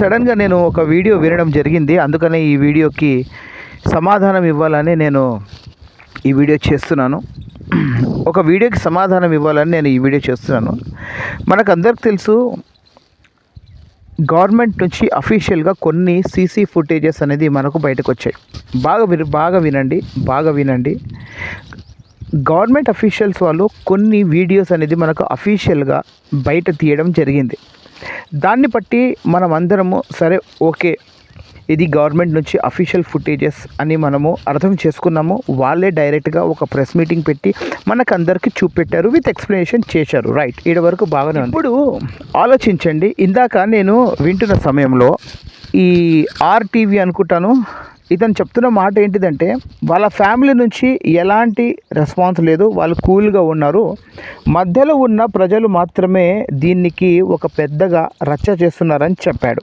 సడన్గా నేను ఒక వీడియో వినడం జరిగింది. అందుకనే ఈ వీడియోకి సమాధానం ఇవ్వాలని నేను ఈ వీడియో చేస్తున్నాను. ఒక వీడియోకి సమాధానం ఇవ్వాలని నేను ఈ వీడియో చేస్తున్నాను. మనకు అందరికి తెలుసు గవర్నమెంట్ నుంచి అఫీషియల్గా కొన్ని సీసీ ఫుటేజెస్ అనేది మనకు బయటకు వచ్చాయి బాగా విన బాగా వినండి బాగా వినండి. గవర్నమెంట్ అఫీషియల్స్ వాళ్ళు కొన్ని వీడియోస్ అనేది మనకు అఫీషియల్గా బయట తీయడం జరిగింది. దాన్ని బట్టి మనం అందరము సరే ఓకే ఇది గవర్నమెంట్ నుంచి అఫీషియల్ ఫుటేజెస్ అని మనము అర్థం చేసుకున్నాము. వాళ్ళే డైరెక్ట్గా ఒక ప్రెస్ మీటింగ్ పెట్టి మనకు అందరికీ చూపెట్టారు విత్ ఎక్స్ప్లెనేషన్ చేశారు. రైట్ ఈడ వరకు బాగానే ఉంది. ఇప్పుడు ఆలోచించండి. ఇందాక నేను వింటున్న సమయంలో ఈ ఆర్టీవీ అనుకుంటాను ఇతను చెప్తున్న మాట ఏంటిదంటే వాళ్ళ ఫ్యామిలీ నుంచి ఎలాంటి రెస్పాన్స్ లేదు వాళ్ళు కూల్గా ఉన్నారు. మధ్యలో ఉన్న ప్రజలు మాత్రమే దీనికి ఒక పెద్దగా రచ్చ చేస్తున్నారని చెప్పాడు.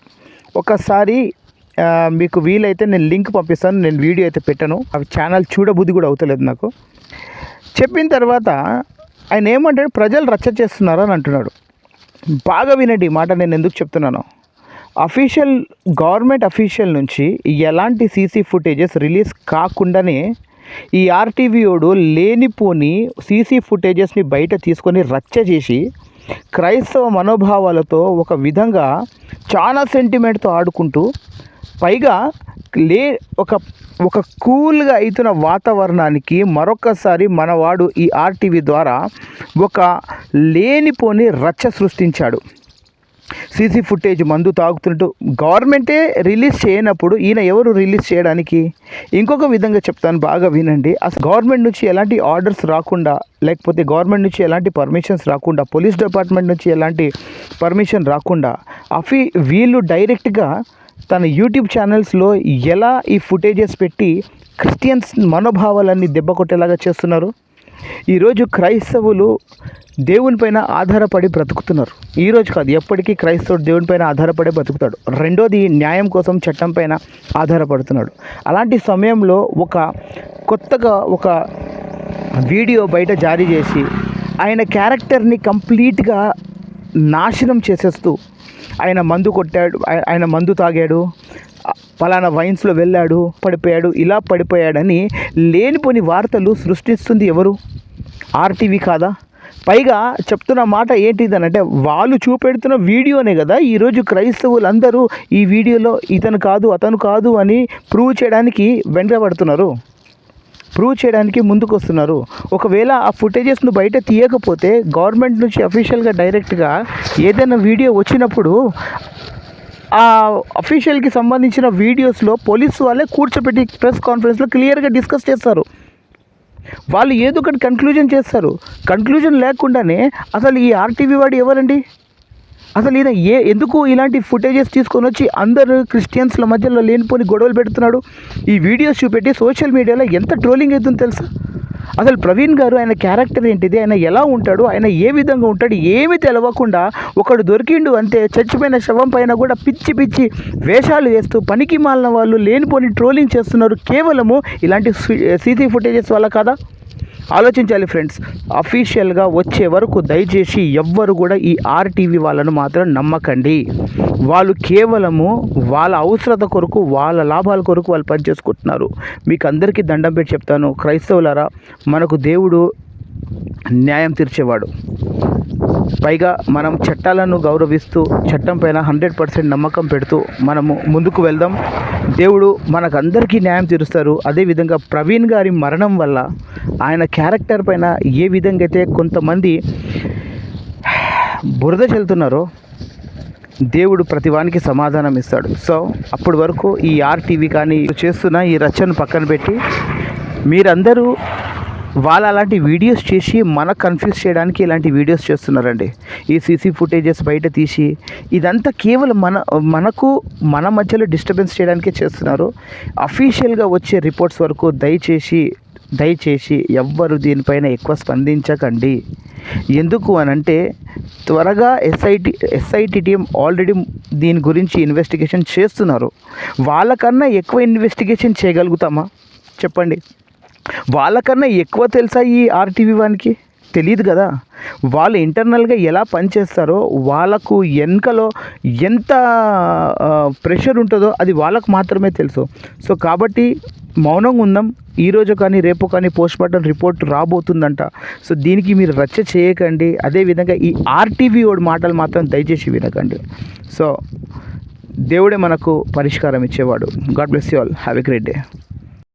ఒకసారి మీకు వీలైతే నేను లింక్ పంపిస్తాను నేను వీడియో అయితే పెట్టాను. అవి ఛానల్ చూడబుద్ధి కూడా అవుతలేదు నాకు. చెప్పిన తర్వాత ఆయన ఏమంటాడు ప్రజలు రచ్చ చేస్తున్నారు అని అంటున్నాడు. బాగా వినండి మాట నేను ఎందుకు చెప్తున్నాను. అఫీషియల్ గవర్నమెంట్ అఫీషియల్ నుంచి ఎలాంటి సీసీ ఫుటేజెస్ రిలీజ్ కాకుండానే ఈ ఆర్టీవీఓడు లేనిపోని సీసీ ఫుటేజెస్ని బయట తీసుకొని రచ్చ చేసి క్రైస్తవ మనోభావాలతో ఒక విధంగా చాలా సెంటిమెంట్తో ఆడుకుంటూ పైగా లే ఒక ఒక కూల్గా అవుతున్న వాతావరణానికి మరొకసారి మనవాడు ఈ ఆర్టీవీ ద్వారా ఒక లేనిపోని రచ్చ సృష్టించాడు. సీసీ ఫుటేజ్ మందు తాగుతుంటూ గవర్నమెంటే రిలీజ్ చేయనప్పుడు ఈయన ఎవరు రిలీజ్ చేయడానికి? ఇంకొక విధంగా చెప్తాను బాగా వినండి. అసలు గవర్నమెంట్ నుంచి ఎలాంటి ఆర్డర్స్ రాకుండా లేకపోతే గవర్నమెంట్ నుంచి ఎలాంటి పర్మిషన్స్ రాకుండా పోలీస్ డిపార్ట్మెంట్ నుంచి ఎలాంటి పర్మిషన్ రాకుండా అఫీ వీళ్ళు డైరెక్ట్గా తన యూట్యూబ్ ఛానల్స్లో ఎలా ఈ ఫుటేజెస్ పెట్టి క్రిస్టియన్స్ మనోభావాలన్నీ దెబ్బ కొట్టేలాగా చేస్తున్నారు? ఈరోజు క్రైస్తవులు దేవునిపైన ఆధారపడి బ్రతుకుతున్నారు. ఈరోజు కాదు ఎప్పటికీ క్రైస్తవుడు దేవునిపైన ఆధారపడి బ్రతుకుతాడు. రెండోది న్యాయం కోసం చట్టం పైన ఆధారపడుతున్నాడు. అలాంటి సమయంలో ఒక కొత్తగా ఒక వీడియో బయట జారీ చేసి ఆయన క్యారెక్టర్ని కంప్లీట్గా నాశనం చేసేస్తూ ఆయన మందు కొట్టాడు ఆయన మందు తాగాడు పలానా వైన్స్లో వెళ్ళాడు పడిపోయాడు ఇలా పడిపోయాడని లేనిపోని వార్తలు సృష్టిస్తుంది ఎవరు? ఆర్టీవీ కాదా? పైగా చెప్తున్న మాట ఏంటిదనంటే వాళ్ళు చూపెడుతున్న వీడియోనే కదా. ఈరోజు క్రైస్తవులు అందరూ ఈ వీడియోలో ఇతను కాదు అతను కాదు అని ప్రూవ్ చేయడానికి వెంటబడుతున్నారు ప్రూవ్ చేయడానికి ముందుకు వస్తున్నారు ఒకవేళ ఆ ఫుటేజెస్ను బయట తీయకపోతే గవర్నమెంట్ నుంచి అఫీషియల్గా డైరెక్ట్గా ఏదైనా వీడియో వచ్చినప్పుడు ఆ అఫీషియల్కి సంబంధించిన వీడియోస్లో పోలీసు వాళ్ళే కూర్చోబెట్టి ప్రెస్ కాన్ఫరెన్స్లో క్లియర్గా డిస్కస్ చేస్తారు. వాళ్ళు ఏదో ఒకటి కన్క్లూజన్ చేస్తారు. కన్క్లూజన్ లేకుండానే అసలు ఈ ఆర్టీవీ వాడు ఎవరండి? అసలు ఈయన ఏ ఎందుకు ఇలాంటి ఫుటేజెస్ తీసుకొని వచ్చి అందరు క్రిస్టియన్స్ల మధ్యలో లేనిపోని గొడవలు పెడుతున్నాడు? ఈ వీడియోస్ చూపెట్టి సోషల్ మీడియాలో ఎంత ట్రోలింగ్ అవుతుందో తెలుసా? అసలు ప్రవీణ్ గారు ఆయన క్యారెక్టర్ ఏంటిది? ఆయన ఎలా ఉంటాడు? ఆయన ఏ విధంగా ఉంటాడు? ఏమీ తెలవకుండా ఒకడు దొరికిండు అంతే చచ్చిపోయిన శవం పైన కూడా పిచ్చి పిచ్చి వేషాలు వేస్తూ పనికి మాలిన వాళ్ళు లేనిపోని ట్రోలింగ్ చేస్తున్నారు. కేవలము ఇలాంటి సీసీ ఫుటేజెస్ వల్ల కదా? ఆలోచించాలి ఫ్రెండ్స్. అఫీషియల్గా వచ్చే వరకు దయచేసి ఎవ్వరు కూడా ఈ ఆర్టీవీ వాళ్ళను మాత్రం నమ్మకండి. వాళ్ళు కేవలము వాళ్ళ అవసరత కొరకు వాళ్ళ లాభాల కొరకు వాళ్ళు పనిచేసుకుంటున్నారు. మీకు అందరికీ దండం పెట్టి చెప్తాను. క్రైస్తవులారా మనకు దేవుడు న్యాయం తీర్చేవాడు. పైగా మనం చట్టాలను గౌరవిస్తూ చట్టం పైన హండ్రెడ్ పర్సెంట్ నమ్మకం పెడుతూ మనము ముందుకు వెళ్దాం. దేవుడు మనకందరికీ న్యాయం తీరుస్తారు. అదేవిధంగా ప్రవీణ్ గారి మరణం వల్ల ఆయన క్యారెక్టర్ పైన ఏ విధంగా అయితే కొంతమంది బురద చెల్తున్నారో దేవుడు ప్రతివానికి సమాధానం ఇస్తాడు. సో అప్పటి వరకు ఈ ఆర్టీవీ కానీ చేస్తున్న ఈ రచ్చను పక్కన పెట్టి మీరందరూ వాళ్ళు అలాంటి వీడియోస్ చేసి మనకు కన్ఫ్యూజ్ చేయడానికి ఇలాంటి వీడియోస్ చేస్తున్నారండి. ఈ సీసీ ఫుటేజెస్ బయట తీసి ఇదంతా కేవలం మన మనకు మన మధ్యలో డిస్టర్బెన్స్ చేయడానికే చేస్తున్నారు. అఫీషియల్గా వచ్చే రిపోర్ట్స్ వరకు దయచేసి దయచేసి ఎవ్వరు దీనిపైన ఎక్కువ స్పందించకండి. ఎందుకు అనంటే త్వరగా ఎస్ఐటి ఎస్ఐటి టీం ఆల్రెడీ దీని గురించి ఇన్వెస్టిగేషన్ చేస్తున్నారు. వాళ్ళకన్నా ఎక్కువ ఇన్వెస్టిగేషన్ చేయగలుగుతామా? చెప్పండి. వాళ్ళకన్నా ఎక్కువ తెలుసా ఈ ఆర్టీవీ వానికి? తెలియదు కదా. వాళ్ళు ఇంటర్నల్గా ఎలా పనిచేస్తారో వాళ్ళకు వెనకలో ఎంత ప్రెషర్ ఉంటుందో అది వాళ్ళకు మాత్రమే తెలుసు. సో కాబట్టి మౌనంగా ఉందాం. ఈరోజు కానీ రేపు కానీ పోస్ట్ మార్టం రిపోర్ట్ రాబోతుందంట. సో దీనికి మీరు రచ్చ చేయకండి. అదేవిధంగా ఈ ఆర్టీవీ ఓడి మాటలు మాత్రం దయచేసి వినకండి. సో దేవుడే మనకు పరిష్కారం ఇచ్చేవాడు. God bless you all. Have a great day.